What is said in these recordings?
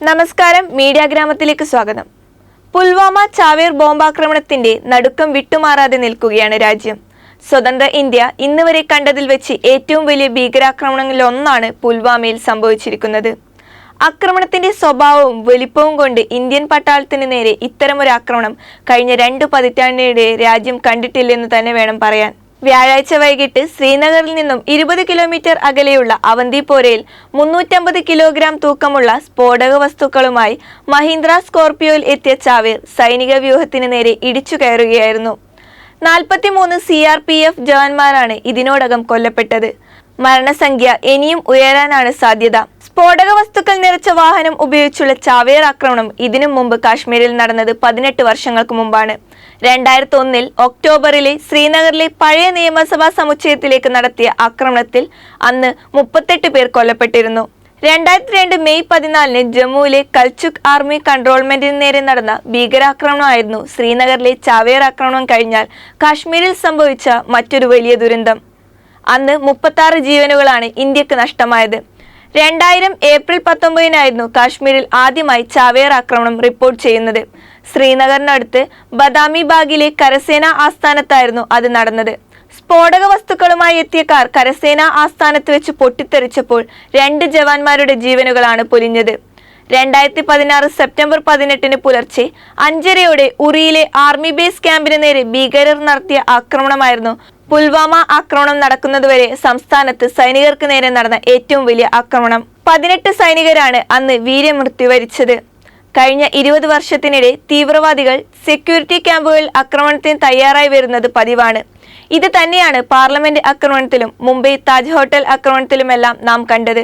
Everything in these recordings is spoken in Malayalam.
നമസ്കാരം മീഡിയ ഗ്രാമത്തിലേക്ക് സ്വാഗതം. പുൽവാമ ചാവേർ ബോംബാക്രമണത്തിന്റെ നടുക്കം വിട്ടുമാറാതെ നിൽക്കുകയാണ് രാജ്യം. സ്വതന്ത്ര ഇന്ത്യ ഇന്ന് വരെ കണ്ടതിൽ വെച്ച് ഏറ്റവും വലിയ ഭീകരാക്രമണങ്ങളിലൊന്നാണ് പുൽവാമയിൽ സംഭവിച്ചിരിക്കുന്നത്. ആക്രമണത്തിന്റെ സ്വഭാവവും വലിപ്പവും കൊണ്ട് ഇന്ത്യൻ പട്ടാളത്തിന് നേരെ ഇത്തരമൊരു ആക്രമണം കഴിഞ്ഞ രണ്ടു പതിറ്റാണ്ടിനിടെ രാജ്യം കണ്ടിട്ടില്ലെന്ന് തന്നെ വേണം പറയാൻ. വ്യാഴാഴ്ച വൈകിട്ട് ശ്രീനഗറിൽ നിന്നും ഇരുപത് കിലോമീറ്റർ അകലെയുള്ള അവന്തിപ്പോരയിൽ മുന്നൂറ്റമ്പത് കിലോഗ്രാം തൂക്കമുള്ള സ്ഫോടക വസ്തുക്കളുമായി മഹീന്ദ്ര സ്കോർപിയോയിൽ എത്തിയ ചാവേർ സൈനിക വ്യൂഹത്തിന് നേരെ ഇടിച്ചു കയറുകയായിരുന്നു. നാൽപ്പത്തിമൂന്ന് സി ആർ പി എഫ് ജവാന്മാരാണ് ഇതിനോടകം കൊല്ലപ്പെട്ടത്. മരണസംഖ്യ ഇനിയും ഉയരാനാണ് സാധ്യത. സ്ഫോടക വസ്തുക്കൾ നിറച്ച വാഹനം ഉപയോഗിച്ചുള്ള ചാവേർ ആക്രമണം ഇതിനു മുമ്പ് കാശ്മീരിൽ നടന്നത് പതിനെട്ട് വർഷങ്ങൾക്ക് മുമ്പാണ്. രണ്ടായിരത്തി ഒന്നിൽ ഒക്ടോബറിലെ ശ്രീനഗറിലെ പഴയ നിയമസഭാ സമുച്ചയത്തിലേക്ക് നടത്തിയ ആക്രമണത്തിൽ അന്ന് മുപ്പത്തെട്ട് പേർ കൊല്ലപ്പെട്ടിരുന്നു. രണ്ടായിരത്തി രണ്ട് മെയ് പതിനാലിന് ജമ്മുവിലെ കൽച്ചുക് ആർമി കൺട്രോൾമെന്റിന് നേരെ നടന്ന ഭീകരാക്രമണമായിരുന്നു ശ്രീനഗറിലെ ചാവേർ ആക്രമണം കഴിഞ്ഞാൽ കാശ്മീരിൽ സംഭവിച്ച മറ്റൊരു വലിയ ദുരന്തം. അന്ന് മുപ്പത്തി ജീവനുകളാണ് ഇന്ത്യയ്ക്ക് നഷ്ടമായത്. രണ്ടായിരം ഏപ്രിൽ പത്തൊമ്പതിനായിരുന്നു കാശ്മീരിൽ ആദ്യമായി ചാവേർ ആക്രമണം റിപ്പോർട്ട് ചെയ്യുന്നത്. ശ്രീനഗറിനടുത്ത് ബദാമി ബാഗിലെ കരസേന ആസ്ഥാനത്തായിരുന്നു അത് നടന്നത്. സ്ഫോടക വസ്തുക്കളുമായി എത്തിയ കാർ കരസേന ആസ്ഥാനത്ത് വെച്ച് പൊട്ടിത്തെറിച്ചപ്പോൾ രണ്ട് ജവാന്മാരുടെ ജീവനുകളാണ് പൊലിഞ്ഞത്. രണ്ടായിരത്തി പതിനാറ് സെപ്റ്റംബർ പതിനെട്ടിന് പുലർച്ചെ അഞ്ചരയോടെ ഉറിയിലെ ആർമി ബേസ് ക്യാമ്പിന് നേരെ ഭീകരർ നടത്തിയ ആക്രമണമായിരുന്നു പുൽവാമ ആക്രമണം നടക്കുന്നതുവരെ സംസ്ഥാനത്ത് സൈനികർക്ക് നേരെ നടന്ന ഏറ്റവും വലിയ ആക്രമണം. പതിനെട്ട് സൈനികരാണ് അന്ന് വീര്യമൃത്യു വരിച്ചത് കഴിഞ്ഞ ഇരുപത് വർഷത്തിനിടെ തീവ്രവാദികൾ സെക്യൂരിറ്റി ക്യാമ്പുകളിൽ ആക്രമണത്തിന് തയ്യാറായി വരുന്നത് പതിവാണ്. ഇത് തന്നെയാണ് പാർലമെന്റ് ആക്രമണത്തിലും മുംബൈ താജ് ഹോട്ടൽ ആക്രമണത്തിലുമെല്ലാം നാം കണ്ടത്.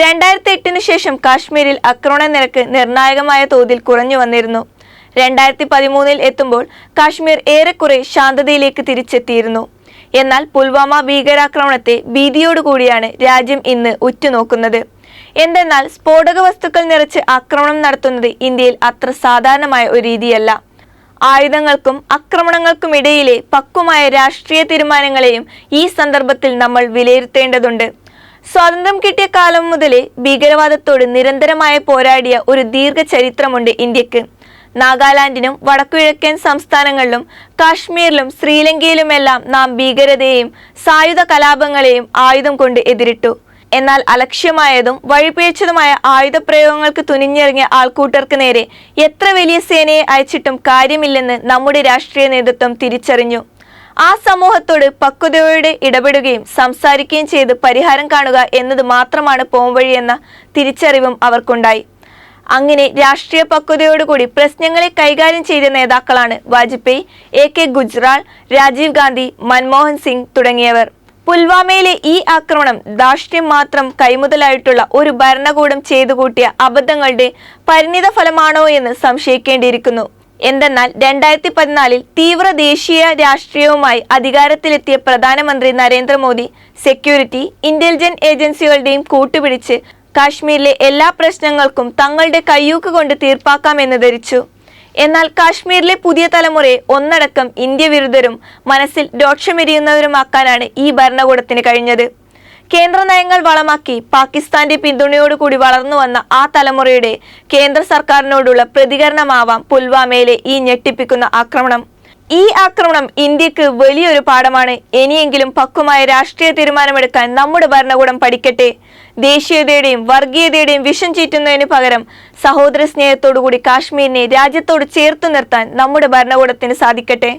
രണ്ടായിരത്തി എട്ടിന് ശേഷം കാശ്മീരിൽ ആക്രമണ നിരക്ക് നിർണായകമായ തോതിൽ കുറഞ്ഞു വന്നിരുന്നു. രണ്ടായിരത്തി പതിമൂന്നിൽ എത്തുമ്പോൾ കാശ്മീർ ഏറെക്കുറെ ശാന്തതയിലേക്ക് തിരിച്ചെത്തിയിരുന്നു. എന്നാൽ പുൽവാമ ഭീകരാക്രമണത്തെ ഭീതിയോടുകൂടിയാണ് രാജ്യം ഇന്ന് ഉറ്റുനോക്കുന്നത്. എന്തെന്നാൽ സ്ഫോടക വസ്തുക്കൾ നിറച്ച് ആക്രമണം നടത്തുന്നത് ഇന്ത്യയിൽ അത്ര സാധാരണമായ ഒരു രീതിയല്ല. ആയുധങ്ങൾക്കും ആക്രമണങ്ങൾക്കുമിടയിലെ പക്വമായ രാഷ്ട്രീയ തീരുമാനങ്ങളെയും ഈ സന്ദർഭത്തിൽ നമ്മൾ വിലയിരുത്തേണ്ടതുണ്ട്. സ്വാതന്ത്ര്യം കിട്ടിയ കാലം മുതലേ ഭീകരവാദത്തോട് നിരന്തരമായ പോരാടിയ ഒരു ദീർഘ ചരിത്രമുണ്ട് ഇന്ത്യയ്ക്ക്. നാഗാലാൻഡിനും വടക്കുകിഴക്കൻ സംസ്ഥാനങ്ങളിലും കാശ്മീരിലും ശ്രീലങ്കയിലുമെല്ലാം നാം ഭീകരതയെയും സായുധ കലാപങ്ങളെയും ആയുധം കൊണ്ട് എതിരിട്ടു. എന്നാൽ അലക്ഷ്യമായതും വഴിപിഴച്ചതുമായ ആയുധപ്രയോഗങ്ങൾക്ക് തുനിഞ്ഞിറങ്ങിയ ആൾക്കൂട്ടർക്ക് നേരെ എത്ര വലിയ സേനയെ അയച്ചിട്ടും കാര്യമില്ലെന്ന് നമ്മുടെ രാഷ്ട്രീയ നേതൃത്വം തിരിച്ചറിഞ്ഞു. ആ സമൂഹത്തോട് പക്വതയോടെ ഇടപെടുകയും സംസാരിക്കുകയും ചെയ്ത് പരിഹാരം കാണുക എന്നത് മാത്രമാണ് പോംവഴി എന്ന തിരിച്ചറിവും അവർക്കുണ്ടായി. അങ്ങനെ രാഷ്ട്രീയ പക്വതയോടുകൂടി പ്രശ്നങ്ങളെ കൈകാര്യം ചെയ്ത നേതാക്കളാണ് വാജ്പേയി എ കെ ഗുജ്റാൾ രാജീവ് ഗാന്ധി മൻമോഹൻ സിംഗ് തുടങ്ങിയവർ. പുൽവാമയിലെ ഈ ആക്രമണം ധാർഷ്ട്യം മാത്രം കൈമുതലായിട്ടുള്ള ഒരു ഭരണകൂടം ചെയ്തു കൂട്ടിയ അബദ്ധങ്ങളുടെ പരിണിത ഫലമാണോ എന്ന് സംശയിക്കേണ്ടിയിരിക്കുന്നു. എന്തെന്നാൽ രണ്ടായിരത്തി പതിനാലിൽ തീവ്ര ദേശീയ രാഷ്ട്രീയവുമായി അധികാരത്തിലെത്തിയ പ്രധാനമന്ത്രി നരേന്ദ്രമോദി സെക്യൂരിറ്റി ഇന്റലിജന്റ് ഏജൻസികളുടെയും കൂട്ടുപിടിച്ച് കാശ്മീരിലെ എല്ലാ പ്രശ്നങ്ങൾക്കും തങ്ങളുടെ കയ്യൂക്ക് കൊണ്ട് തീർപ്പാക്കാമെന്ന് ധരിച്ചു. എന്നാൽ കാശ്മീരിലെ പുതിയ തലമുറയെ ഒന്നടക്കം ഇന്ത്യ വിരുദ്ധരും മനസ്സിൽ രോക്ഷമെരിയുന്നവരുമാക്കാനാണ് ഈ ഭരണകൂടത്തിന് കഴിഞ്ഞത്. കേന്ദ്ര നയങ്ങൾ വളമാക്കി പാകിസ്ഥാന്റെ പിന്തുണയോടുകൂടി വളർന്നു വന്ന ആ തലമുറയുടെ കേന്ദ്ര സർക്കാരിനോടുള്ള പ്രതികരണമാവാം പുൽവാമയിലെ ഈ ഞെട്ടിപ്പിക്കുന്ന ആക്രമണം. ഈ ആക്രമണം ഇന്ത്യയ്ക്ക് വലിയൊരു പാഠമാണ്. ഇനിയെങ്കിലും പക്വമായ രാഷ്ട്രീയ തീരുമാനമെടുക്കാൻ നമ്മുടെ ഭരണകൂടം പഠിക്കട്ടെ. ദേശീയതയുടെയും വർഗീയതയുടെയും വിഷം ചീറ്റുന്നതിന് പകരം സഹോദര സ്നേഹത്തോടുകൂടി കാശ്മീരിനെ രാജ്യത്തോട് ചേർത്തു നിർത്താൻ നമ്മുടെ ഭരണകൂടത്തിന് സാധിക്കട്ടെ.